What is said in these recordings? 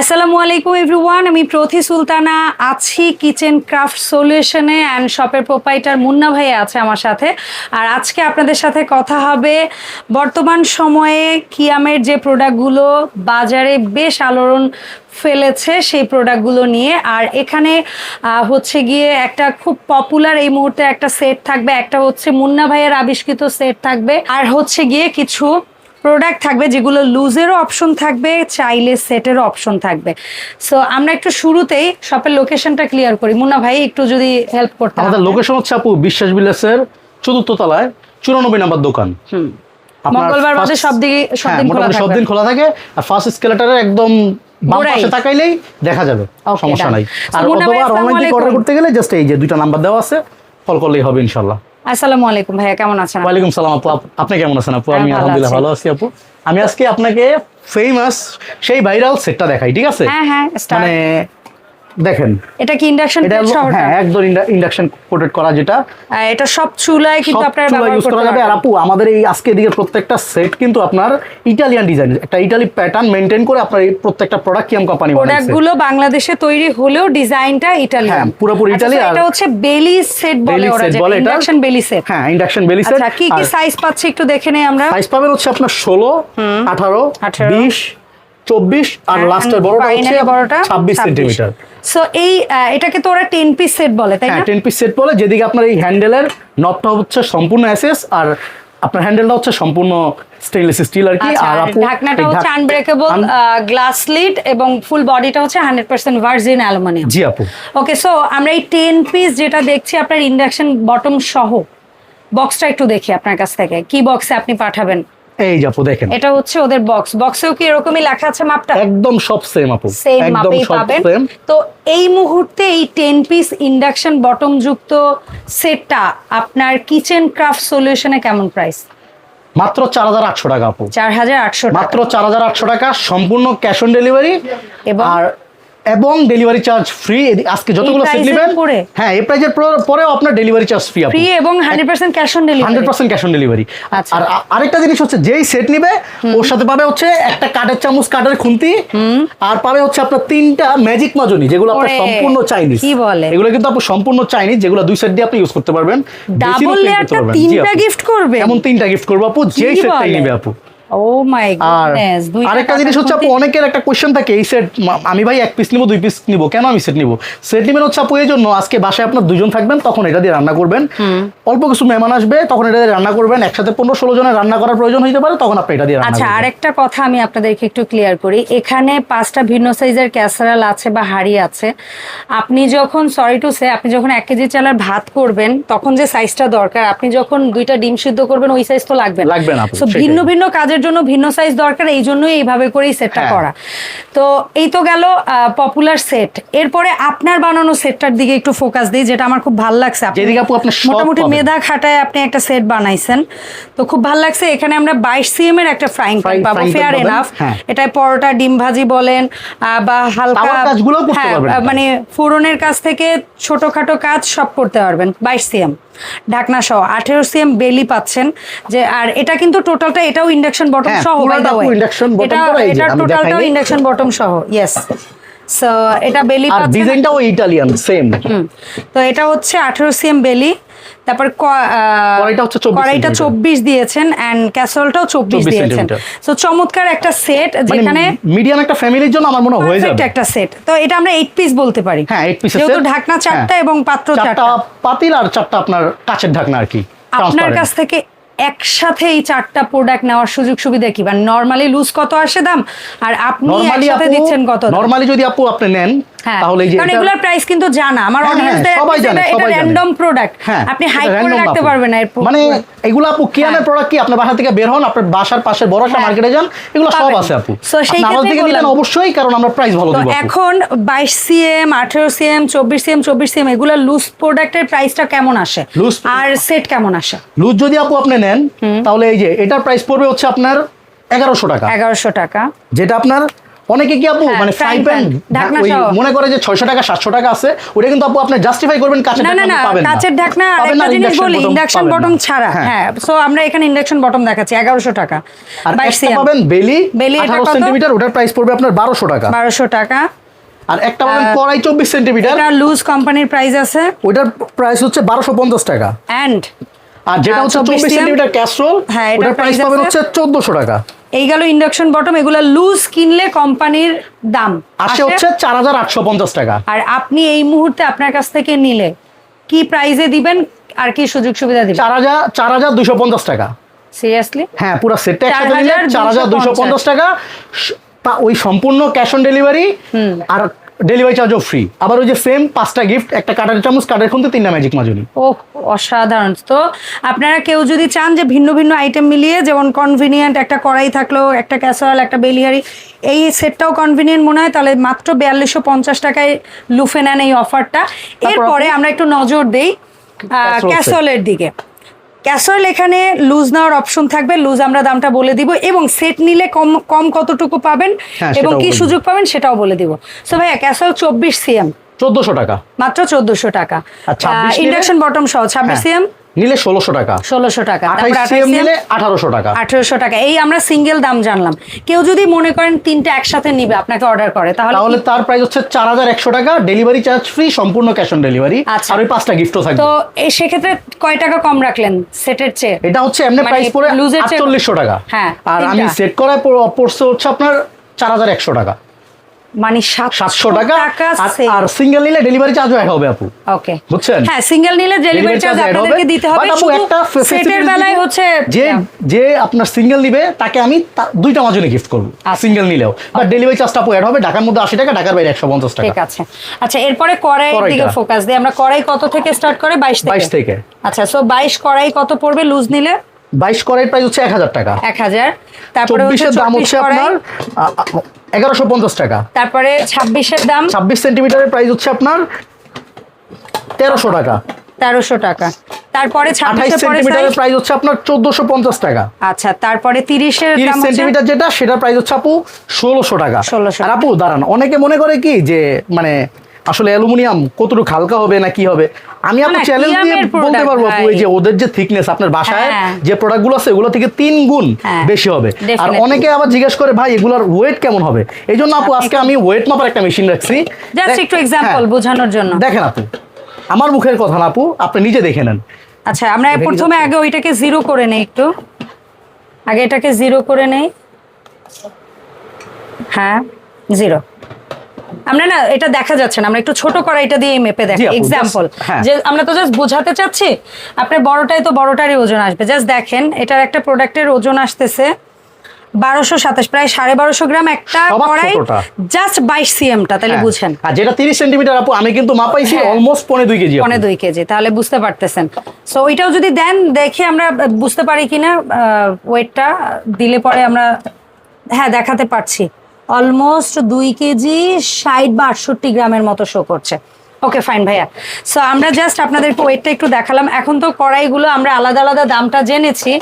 আসসালামু আলাইকুম এভরিওয়ান আমি প্রথি সুলতানা আছি কিচেন ক্রাফট সলিউশনে অ্যান্ড শপের প্রোপাইটার মুন্না ভাই আছে আমার সাথে। আর আজকে আপনাদের সাথে কথা হবে বর্তমান সময়ে কিয়ামের যে প্রোডাক্টগুলো বাজারে বেশ আলোড়ন ফেলেছে সেই প্রোডাক্টগুলো নিয়ে। আর এখানে হচ্ছে গিয়ে একটা খুব পপুলার এই মুহূর্তে একটা সেট থাকবে। একটা হচ্ছে মুন্না ভাইয়ের আবিষ্কৃত সেট থাকবে। আর হচ্ছে গিয়ে কিছু প্রোডাক্ট থাকবে যেগুলো লুজেরও অপশন থাকবে চাইলে সেটেরও অপশন থাকবে। সো আমরা একটু শুরুতেই শপের লোকেশনটা ক্লিয়ার করি। মুন্না ভাই একটু যদি হেল্প করতে আমাদের লোকেশন হচ্ছে আপু বিশ্বাস বিলাসের চতুর্থ তলায় চুরানব্বই নাম্বার দোকান। মঙ্গলবার বাদে first- সব দিকে সব হ্যাঁ, দিন খোলা থাকে। আর ফার্স্ট স্কেলেটারের একদম বাম গোড়ায়। পাশে তাকাইলেই দেখা যাবে। সমস্যা নাই। আর মুন্না ভাই, অথবা আসসালামু অনলাইন থেকে অর্ডার করতে গেলে জাস্ট এই যে দুইটা নাম্বার দেওয়া আছে কল করলেই হবে ইনশাল্লাহ আসসালামু আলাইকুম ভাইয়া কেমন আছেন? ওয়ালাইকুম সালাম আপু। আপনি কেমন আছেন আপু? আমি আলহামদুলিল্লাহ ভালো আছি আপু। আমি আজকে আপনাকে ফেমাস সেই ভাইরাল সেটটা দেখাই ঠিক আছে? হ্যাঁ হ্যাঁ মানে দেখেন। এটা কি ইন্ডাকশন হ্যাঁ একদম ইন্ডাকশন কোটেড করা যেটা। এটা সব চুলায় কিন্তু আপনারা ব্যবহার ইউজ করা করতে যাবে। আর আপু আমাদের এই আজকে দিকে প্রত্যেকটা সেট কিন্তু আপনার ইটালিয়ান ডিজাইন একটা ইটালি প্যাটার্ন মেনটেন করে আপনার এই প্রত্যেকটা প্রোডাক্ট কিয়াম কোম্পানি বানাইছে। গুলো বাংলাদেশে তৈরি হলেও ডিজাইনটা ইটালিয়ান হ্যাঁ, পুরোপুরি ইটালি আর- এটা হচ্ছে বেলি সেট বলে ওরা যেটা বলে ইন্ডাকশন বেলি সেট হ্যাঁ ইন্ডাকশন বেলি সেট আচ্ছা কি কি সাইজ পাচ্ছে একটু দেখে নেই আমরা? সাইজ পাবেন হচ্ছে আপনার ষোলো আঠারো 18, বিশ চব্বিশ আর লাস্টের বড়টা হচ্ছে ছাব্বিশ সেন্টিমিটার সো এই এটাকে তো ওরা টেন পিস সেট বলে তাই হ্যাঁ না? টেন পিস সেট বলে যেদিকে আপনার এই হ্যান্ডেলের নবটা হচ্ছে সম্পূর্ণ এসএস আর আপনার হ্যান্ডেলটা হচ্ছে সম্পূর্ণ স্টেনলেস স্টিল আর কি আচ্ছা, আর ঢাকনাটা হচ্ছে আনব্রেকেবল গ্লাস লিড এবং ফুল বডিটা হচ্ছে হান্ড্রেড পার্সেন্ট ভার্জিন অ্যালুমিনিয়াম জি আপু। ওকে সো আমরা এই টেন পিস যেটা দেখছি আপনার ইন্ডাকশন বটম সহ বক্সটা একটু দেখি আপনার কাছ থেকে কি বক্সে আপনি পাঠাবেন? এই যে আপু দেখেন। এটা হচ্ছে ওদের বক্স বক্সেও কি এরকমই লেখা আছে মাপটা? একদম সব সেম আপু। সেম একদম মাপেই সব পাবেন। তো এই মুহূর্তে এই টেন পিস ইন্ডাকশন বটম যুক্ত সেটটা আপনার কিচেন ক্রাফট সলিউশনে কেমন প্রাইস মাত্র চার হাজার আটশো টাকা আপু। চার হাজার আটশো মাত্র চার হাজার আটশো টাকা সম্পূর্ণ ক্যাশ অন ডেলিভারি এবং- আর এবং ডেলিভারি চার্জ ফ্রি আজকে যতগুলো সেট নেবেন হ্যাঁ এই প্রাইজের পরেও আপনার ডেলিভারি চার্জ ফ্রি ফ্রি এবং hundred percent cash on delivery percent cash on delivery. আর আরেকটা জিনিস হচ্ছে যেই সেট নিবে ওর সাথে পাবে হচ্ছে একটা কাঠের চামচ কাঠের খুন্তি আর পাবে হচ্ছে আপনার তিনটা ম্যাজিক মাজনি যেগুলো আপনার সম্পূর্ণ চাইনিজ কি বলে? এগুলো কিন্তু আপনি সম্পূর্ণ চাইনিজ যেগুলো দুই সেট দিয়ে আপনি ইউজ করতে পারবেন। ডাবল লেয়ারটা তিনটা গিফট করবে? এমন তিনটা গিফট করব আপু যেই সেটটাই? নিবে আপু। ও মাই আর আরেকটা জিনিস হচ্ছে আপু অনেকের একটা কোয়েশ্চেন থাকে এই সেট আমি ভাই এক পিস নিবো দুই পিস নিবো কেন আমি সেট নিবো? সেট নিবেন হচ্ছে আপু এই জন্য আজকে বাসায় আপনার দুজন থাকবেন তখন এটা দিয়ে রান্না করবেন। অল্প কিছু মেহমান আসবে তখন এটা দিয়ে রান্না করবেন একসাথে পনেরো ষোলো জনের রান্না করার প্রয়োজন হতে পারে তখন আপনি এটা দিয়ে আচ্ছা আরেকটা কথা আমি আপনাদেরকে একটু ক্লিয়ার করি। এখানে পাঁচটা ভিন্ন সাইজের ক্যাসারাল আছে বা হাঁড়ি আছে। আপনি যখন সরি টু সে আপনি যখন এক কেজি চালার ভাত করবেন তখন যে সাইজটা দরকার আপনি যখন দুইটা ডিম সিদ্ধ করবেন ওই সাইজ তো লাগবে না। লাগবে না ভিন্ন ভিন্ন কাজের জন্য ভিন্ন সাইজ দরকার এই জন্যই এইভাবে করেই সেটটা হ্যাঁ। করা। তো এই তো গেল পপুলার সেট এরপরে আপনার বানানো সেটটার দিকে একটু ফোকাস দিই যেটা আমার খুব ভালো লাগছে। মোটামুটি মেধা খাটায় আপনি একটা সেট বানাইছেন। তো খুব ভালো লাগছে এখানে আমরা বাইশ সিএম এর একটা ফ্রাইং প্যান পাবো ফেয়ার এনাফ। এটায় পরোটা ডিম ভাজি বলেন বা হালকা হ্যাঁ, মানে ফোড়নের কাছ থেকে ছোটখাটো কাজ সব করতে পারবেন বাইশ সিএম ঢাকনা সহ। আঠেরো সিএম বেলি পাচ্ছেন যে আর এটা কিন্তু টোটালটা এটাও ইন্ডাকশন বটম হ্যাঁ, সহ এই যে এটা টোটালটাও ইন্ডাকশন বটম সহ ইয়েস সো এটা বেলি আর ডিজাইনটাও ইটালিয়ান সেম তো এটা হচ্ছে আঠেরো সিএম বেলি। তারপর কড়াইটা হচ্ছে 24 কড়াইটা সেন্টিমিটার। চব্বিশ দিয়েছেন অ্যান্ড ক্যাসরোলটাও চব্বিশ 24 দিয়েছেন। তো চমৎকার একটা সেট যেখানে মানে মিডিয়াম একটা ফ্যামিলির জন্য আমার মনে হয় হয়ে যাবে। একটা সেট তো এটা আমরা এইট পিস বলতে পারি। হ্যাঁ এইট পিসের যেহেতু ঢাকনা চারটা এবং পাত্র চারটা পাতিল আর চারটা আপনার কাচের ঢাকনা আর কি। আপনার কাছ থেকে একসাথে এই চারটা প্রোডাক্ট নেওয়ার সুযোগ সুবিধা কি? বা নর্মালি লুজ কত আসে দাম? আর আপনি একসাথে দিচ্ছেন কত নর্মালি যদি আপু আপনি নেন তাহলে এই যে কারণ এগুলোর প্রাইস কিন্তু জানা। আমার হ্যাঁ, হ্যাঁ, অডিয়েন্সদের সবাই জানে, এটা র্যান্ডম প্রোডাক্ট হ্যাঁ আপনি হাইড করে রাখতে পারবেন না মানে এগুলো আপু কিয়ানের হ্যাঁ। প্রোডাক্ট কি? আপনার বাসা থেকে বের হন আপনার বাসার পাশে বড় একটা হ্যাঁ। মার্কেটে যান এগুলো সব আছে আপু। So, সেই থেকে নিবেন অবশ্যই কারণ আমরা প্রাইস ভালো দিব। এখন বাইশ সিএম আঠেরো সিএম চব্বিশ সিএম চব্বিশ সিএম এগুলো লুজ প্রোডাক্টের প্রাইসটা কেমন আসে? আর সেট কেমন আসে? লুজ যদি আপু আপনি নেন তাহলে এই যে এটার প্রাইস পড়বে হচ্ছে আপনার এগারোশো টাকা। এগারোশো টাকা। যেটা আপনার অনেকে কি আপু হ্যাঁ, মানে ফ্রাই প্যান ওই মনে করে যে ছয়শো টাকা সাতশো টাকা আছে ওটা কিন্তু আপু আপনি জাস্টিফাই করবেন না না ঢাকনা না পাবেন না। কাচের ঢাকনা না, একটা জিনিস বলি ইন্ডাকশন বটম ছাড়া। হ্যাঁ। সো আমরা এখানে ইন্ডাকশন বটম দেখাচ্ছি এগারোশো টাকা। আর একটা পাবেন বেলি বেলি এটা আঠারো সেন্টিমিটার ওটার প্রাইস পড়বে আপনার বারোশো টাকা। বারোশো টাকা। আর একটা পাবেন কড়াই চব্বিশ সেন্টিমিটার এটা লুজ কোম্পানির প্রাইস আছে। ওটার প্রাইস হচ্ছে বারোশো পঞ্চাশ টাকা। অ্যান্ড আর যেটা হচ্ছে 24 চব্বিশ cm? সেন্টিমিটার ক্যাসরোল হ্যাঁ, ওটার প্রাইস পাবেন হচ্ছে চোদ্দশো টাকা। এই গেল ইন্ডাকশন বটম এগুলো লুজ কিনলে কোম্পানির দাম। আসে হচ্ছে চার হাজার আটশো পঞ্চাশ টাকা। আর আপনি এই মুহূর্তে আপনার কাছ থেকে নিলে কি প্রাইজে দিবেন আর কি সুযোগ সুবিধা দিবেন? চার হাজার চার হাজার দুশো পঞ্চাশ টাকা। সিরিয়াসলি হ্যাঁ পুরো সেটটা একসাথে নিলে 4,250 চার হাজার দুশো পঞ্চাশ টাকা। ওই সম্পূর্ণ ক্যাশ অন ডেলিভারি আর ডেলিভারি চার্জও ফ্রি আবার ওই যে সেম পাঁচটা গিফট একটা কাটার চামচ কাটার খুনতে তিনটা ম্যাজিক মাজুলি। ও অসাধারণ। তো আপনারা কেউ যদি চান যে ভিন্ন ভিন্ন আইটেম মিলিয়ে যেমন কনভিনিয়েন্ট একটা কড়াই থাকল একটা ক্যাসারল একটা বেলিহারি এই সেটটাও কনভিনিয়েন্ট মনে হয় তাহলে মাত্র বিয়াল্লিশশো পঞ্চাশ টাকায় লুফে নেন এই অফারটা এরপরে আমরা একটু নজর দেই। ক্যাসলের দিকে। ক্যাসল এখানে লুজ নেওয়ার অপশন থাকবে। লুজ আমরা দামটা বলে দিব এবং সেট নিলে কম কম কতটুকু পাবেন হ্যাঁ, এবং কি সুযোগ পাবেন সেটাও বলে দিব। সো ভাইয়া ক্যাসল চব্বিশ সিএম। চোদ্দশো টাকা। মাত্র চোদ্দশো টাকা। আর 26 নিলে? ইন্ডাকশন বটম সহ ছাব্বিশ সিএম। নিলে ষোলোশো টাকা। ষোলোশো টাকা। নিলে আঠারোশো টাকা। আঠারোশো টাকা। এই আমরা সিঙ্গেল দাম জানলাম। কেউ যদি মনে করেন তিনটা একসাথে নিবে আপনাকে অর্ডার করে তাহলে তাহলে তার প্রাইস হচ্ছে চার হাজার একশো টাকা ডেলিভারি চার্জ ফ্রি সম্পূর্ণ ক্যাশ অন ডেলিভারি। আর ওই পাঁচটা গিফটও থাকবে। তো এই সেক্ষেত্রে কয় টাকা কম রাখলেন সেটের চেয়ে? এটা হচ্ছে এমনি মানে প্রাইস পড়ে লুজের চেয়ে- আটচল্লিশশো টাকা। হ্যাঁ, আর আমি সেট করায় পড়- পড়ছে হচ্ছে আপনার চার হাজার একশো টাকা। মানে সাতশো সাতশো টাকা আর- সিঙ্গেল নিলে ডেলিভারি চার্জও অ্যাড হবে আপু। ওকে বুঝছেন? হ্যাঁ সিঙ্গেল নিলে ডেলিভারি চার্জ আপনাদেরকে দিতে হবে। আপু একটা সেটের বেলায় হচ্ছে যে যে আপনার সিঙ্গেল নিবে তাকে আমি দুইটা মাজনে গিফট করব। সিঙ্গেল নিলেও। বাট ডেলিভারি চার্জটা আপু অ্যাড হবে ঢাকার মধ্যে আশি টাকা ঢাকার বাইরে একশো পঞ্চাশ টাকা। ঠিক আছে। আচ্ছা এরপরে কড়াইয়ের দিকে ফোকাস দিই। আমরা কড়াই কত থেকে স্টার্ট করে? বাইশ থেকে। 22 থেকে। আচ্ছা সো বাইশ কড়াই কত পড়বে লুজ নিলে? বাইশ করার প্রাইস হচ্ছে এক হাজার টাকা। এক হাজার। তারপরে দাম হচ্ছে আপনার এগারোশো পঞ্চাশ টাকা। তারপরে ছাব্বিশের দাম? ছাব্বিশ সেন্টিমিটারের প্রাইস হচ্ছে আপনার তেরোশো টাকা। তেরোশো টাকা। তারপরে আঠাইশ সেন্টিমিটারের প্রাইস হচ্ছে আপনার চোদ্দশো পঞ্চাশ টাকা। আচ্ছা তারপরে তিরিশের তিরিশ সেন্টিমিটার যেটা সেটার প্রাইস হচ্ছে আপু ষোলোশো টাকা। 1600 আর আপু দাঁড়ান অনেকে মনে করে কি যে মানে আসলে অ্যালুমিনিয়াম কতটুকু হালকা হবে না কি হবে? আমি আপু না, চ্যালেঞ্জ দিয়ে বলতে পারব আপু এই যে ওদের যে থিকনেস আপনার বাসায় হ্যাঁ। যে প্রোডাক্টগুলো আছে ওগুলো থেকে তিন গুণ হ্যাঁ, বেশি হবে। আর অনেকে আবার জিজ্ঞেস করে ভাই এগুলোর ওয়েট কেমন হবে? এই জন্য আপু আজকে আমি ওয়েট মাপার একটা মেশিন রাখছি। জাস্ট একটু এক্সাম্পল হ্যাঁ, বোঝানোর জন্য। দেখেন আপু আমার মুখের কথা না আপু আপনি নিজে দেখে নেন। আচ্ছা আমরা প্রথমে আগে ওইটাকে জিরো করে নেই একটু। আগে এটাকে জিরো করে নেই। হ্যাঁ জিরো আমরা না এটা দেখা যাচ্ছে না আমরা একটু ছোট করা এটা দিয়ে মেপে দেখি এক্সাম্পল হ্যাঁ। যে আমরা তো জাস্ট বোঝাতে চাচ্ছি আপনার বড়টাই তো বড়টারই ওজন আসবে জাস্ট দেখেন এটার একটা প্রোডাক্টের ওজন আসতেছে বারোশো সাতাশ প্রায় সাড়ে বারোশো গ্রাম একটা কড়াই জাস্ট বাইশ সিএমটা তাহলে হ্যাঁ। বুঝেন আর যেটা তিরিশ সেন্টিমিটার আপু আমি কিন্তু মাপাইছি হ্যাঁ। অলমোস্ট পনে দুই কেজি। পনে দুই কেজি তাহলে বুঝতে পারতেছেন সো ওইটাও যদি দেন দেখে আমরা বুঝতে পারি কিনা ওয়েটটা দিলে পরে আমরা হ্যাঁ দেখাতে পারছি অলমোস্ট দুই কেজি ষাট বা আটষট্টি গ্রামের মতো শো করছে। ওকে ফাইন ভাইয়া। সো আমরা জাস্ট আপনাদেরকে ওয়েটটা একটু দেখালাম। এখন তো কড়াইগুলো আমরা আলাদা আলাদা দামটা জেনেছি।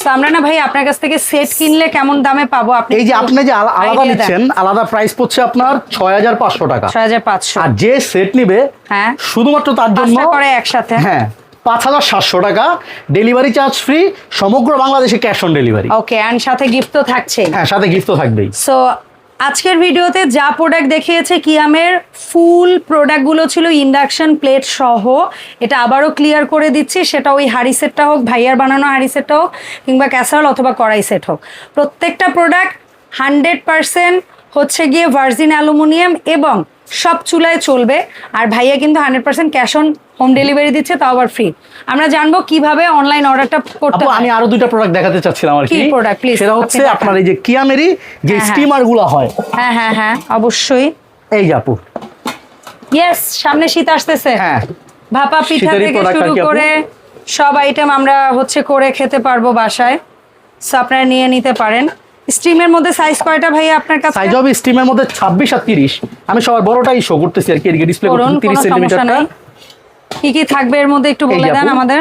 সো আমরা না ভাই আপনার কাছ থেকে সেট কিনলে কেমন দামে পাবো আপনি এই যে আপনি যে আলাদা নিচ্ছেন আলাদা প্রাইস পড়ছে আপনার ছয় হাজার পাঁচশো টাকা। ছয় হাজার পাঁচশো। আর যে সেট নিবে হ্যাঁ। শুধুমাত্র তার জন্য করে একসাথে। হ্যাঁ পাঁচ হাজার সাতশো টাকা। ডেলিভারি চার্জ ফ্রি সমগ্র বাংলাদেশে cash on delivery okay and সাথে গিফট তো থাকছেই। হ্যাঁ সাথে গিফট তো থাকবেই। সো আজকের ভিডিওতে যা প্রোডাক্ট দেখিয়েছে কিয়ামের ফুল প্রোডাক্টগুলো ছিল ইন্ডাকশন প্লেট সহ। এটা আবারও ক্লিয়ার করে দিচ্ছি, সেটা ওই হাড়ি সেটটা হোক, ভাইয়ার বানানো হাড়ি সেটটা হোক, কিংবা ক্যাসারল অথবা কড়াই সেট হোক। প্রত্যেকটা প্রোডাক্ট হান্ড্রেড পারসেন্ট হচ্ছে গিয়ে ভার্জিন অ্যালুমিনিয়াম এবং সব চুলায় চলবে। আর ভাইয়া কিন্তু hundred percent cash on home delivery দিচ্ছে তাও আবার ফ্রি আমরা জানব কীভাবে অনলাইন অর্ডারটা করতে আমি আরও দুইটা প্রোডাক্ট দেখাতে চাচ্ছিলাম আর কি। product, please? সেটা হচ্ছে আপনার এই যে কিয়ামেরি যে হ্যাঁ, হ্যাঁ। স্টিমারগুলো হয়। হ্যাঁ হ্যাঁ হ্যাঁ অবশ্যই। এই যে আপু। ইয়েস সামনে শীত আসতেছে। হ্যাঁ। ভাপা পিঠা থেকে শুরু করে সব আইটেম আমরা হচ্ছে করে খেতে পারব বাসায়। সো আপনারা নিয়ে নিতে পারেন। স্ট্রিমের মধ্যে সাইজ কয়টা ভাই আপনার কাছে? সাইজ হবে স্টিমের মধ্যে ছাব্বিশ আর তিরিশ। আমি সবার বড়টাই শো করতেছি আর কি এদিকে ডিসপ্লে করুন করতেছি তিরিশ কোনো সমস্যা সেন্টিমিটারটা নাই। কি কি থাকবে এর মধ্যে একটু বলে দেন আমাদের।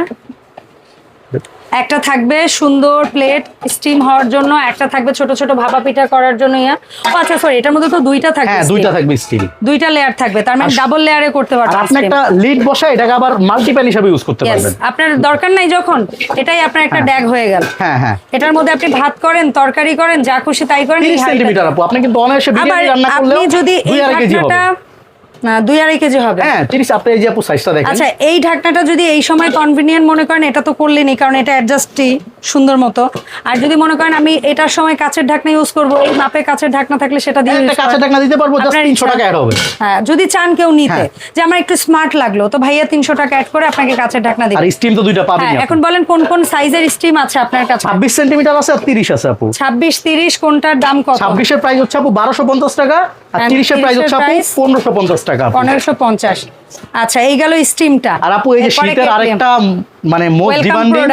একটা থাকবে সুন্দর প্লেট স্টিম হওয়ার জন্য একটা থাকবে ছোট ছোট ভাপা পিঠা করার জন্য ইয়া। ও আচ্ছা সরি এটার মধ্যে তো দুইটা থাকবে হ্যাঁ দুইটা থাকবে স্টিল দুইটা লেয়ার থাকবে তার মানে ডাবল লেয়ারে করতে পারবেন আপনি একটা লিড বসায় এটাকে আবার মাল্টিপ্যান হিসাবে ইউজ করতে পারবেন। আপনার দরকার নাই যখন এটাই আপনার একটা। ড্যাগ হয়ে গেল। হ্যাঁ হ্যাঁ। এটার মধ্যে আপনি ভাত করেন তরকারি করেন যা খুশি তাই করেন এই তিরিশ হাঁড়িটা- সেন্টিমিটার আপু আপনি কিন্তু অনায়াসে বিরিয়ানি রান্না আপনি যদি এই আড়াই দুই আড়াই কেজি হবে। হ্যাঁ তিরিশ আপনি এই যে আপু সাইজটা দেখেন। আচ্ছা এই ঢাকনাটা যদি এই সময় কনভিনিয়েন্ট মনে করেন এটা তো করলেনই কারণ এটা অ্যাডজাস্টই সুন্দর মতো। আর যদি মনে করেন আমি এটার সময় কাছের ঢাকনা ইউজ করব এই মাপে কাছের ঢাকনা থাকলে সেটা দিয়ে করেন। টাকা দিতে পারব জাস্ট। টাকা অ্যাড হবে। হ্যাঁ যদি চান কেউ নিতে। হ্যাঁ। যে আমার একটু স্মার্ট লাগল তো ভাইয়া তিনশো টাকা অ্যাড করে আপনাকে কাছের ঢাকনা আর স্টিম তো দুইটা পাবেন হ্যাঁ এখন বলেন কোন কোন সাইজের স্টিম আছে আপনার কাছে? আছে আর আছে আপু। কোনটার দাম কত? ছাব্বিশের প্রাইস হচ্ছে আপু বারোশো পঞ্চাশ টাকা। আর প্রাইস হচ্ছে টাকা আচ্ছা এই গেল স্টিমটা আর আপু এই যে শীতের আরেকটা মানে মোস্ট Welcome ডিমান্ডিং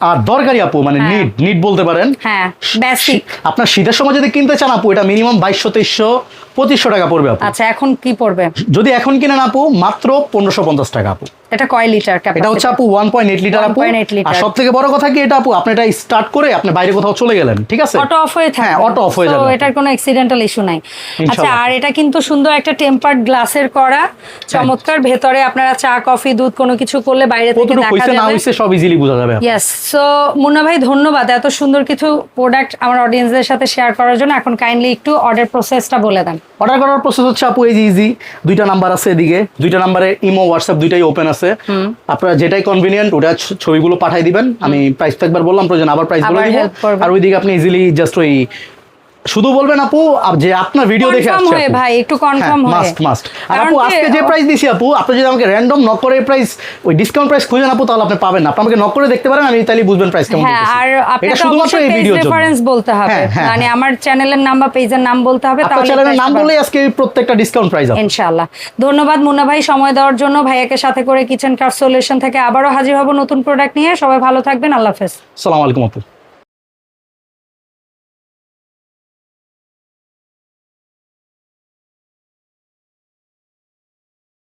আর দরকারি আপু মানে হ্যাঁ। নিট নিট বলতে পারেন। হ্যাঁ বেসিক আপনার শীতের সময় যদি কিনতে চান আপু এটা মিনিমাম বাইশশো তেইশশো পঁচিশশো টাকা পড়বে আপু। আচ্ছা এখন কি পড়বে? যদি এখন কিনেন আপু মাত্র পনেরোশো পঞ্চাশ টাকা আপু। এটা কয় লিটার এটা হচ্ছে আপু ওয়ান পয়েন্ট এইট লিটার আপু। 1.8 লিটার। আর সব থেকে বড় কথা কি এটা আপু আপনি এটা স্টার্ট করে আপনি বাইরে কোথাও চলে গেলেন ঠিক আছে? অটো অফ হয়ে থাকে auto off হয়ে যাবে। এটার কোনো অ্যাক্সিডেন্টাল ইস্যু নাই। আচ্ছা আর এটা কিন্তু সুন্দর একটা টেম্পার্ড গ্লাসের করা চমৎকার। ভেতরে আপনারা চা কফি দুধ কোনো কিছু করলে বাইরে থেকে দেখা হইছে না হইছে সব ইজিলি বোঝা যাবে। ইয়েস সো মুন্না ভাই ধন্যবাদ এত সুন্দর কিছু প্রোডাক্ট আমার অডিয়েন্সদের সাথে শেয়ার করার জন্য। এখন কাইন্ডলি একটু অর্ডার প্রসেসটা বলে দেন। অর্ডার করার প্রসেস হচ্ছে আপু এই যে ইজি দুইটা নাম্বার আছে এদিকে। দুইটা নাম্বারে ইমো হোয়াটসঅ্যাপ দুইটাই ওপেন আছে। আপনারা যেটাই কনভিনিয়েন্ট ওটা ছবিগুলো পাঠিয়ে দিবেন। আমি প্রাইস তো একবার বললাম প্রয়োজন আবার প্রাইস বলে দিব। আর ওইদিকে আপনি ইজিলি জাস্ট ওই শুধু বলবেন আপু যে আপনার ভিডিও দেখে আসছে ভাই, একটু confirm হয়ে। মাস্ট মাস্ট আর আপু আজকে যে প্রাইস দিছি আপু আপনি যদি আমাকে র্যান্ডম নক করে প্রাইস ওই ডিসকাউন্ট প্রাইস খুঁজেন আপু তাহলে আপনি পাবেন না। আপনি আমাকে নক করে দেখতে পারেন আমি তাহলে বুঝবেন প্রাইস কেমন হ্যাঁ আর আপনাকে শুধুমাত্র এই ভিডিওর জন্য। রেফারেন্স বলতে হবে। হ্যাঁ, হ্যাঁ, মানে হ্যাঁ। আমার চ্যানেলের নাম বা পেজের নাম বলতে হবে তাহলে চ্যানেলের নাম। বলে আজকে প্রত্যেকটা ডিসকাউন্ট প্রাইস আপু ইনশাআল্লাহ। ধন্যবাদ মুন্না ভাই সময় দেওয়ার জন্য। ভাইয়াকে সাথে করে কিচেন ক্রাফট সলিউশন থেকে আবারও হাজির হব নতুন প্রোডাক্ট নিয়ে। সবাই ভালো থাকবেন আল্লাহ হাফেজ। সালাম আলাইকুম আপু।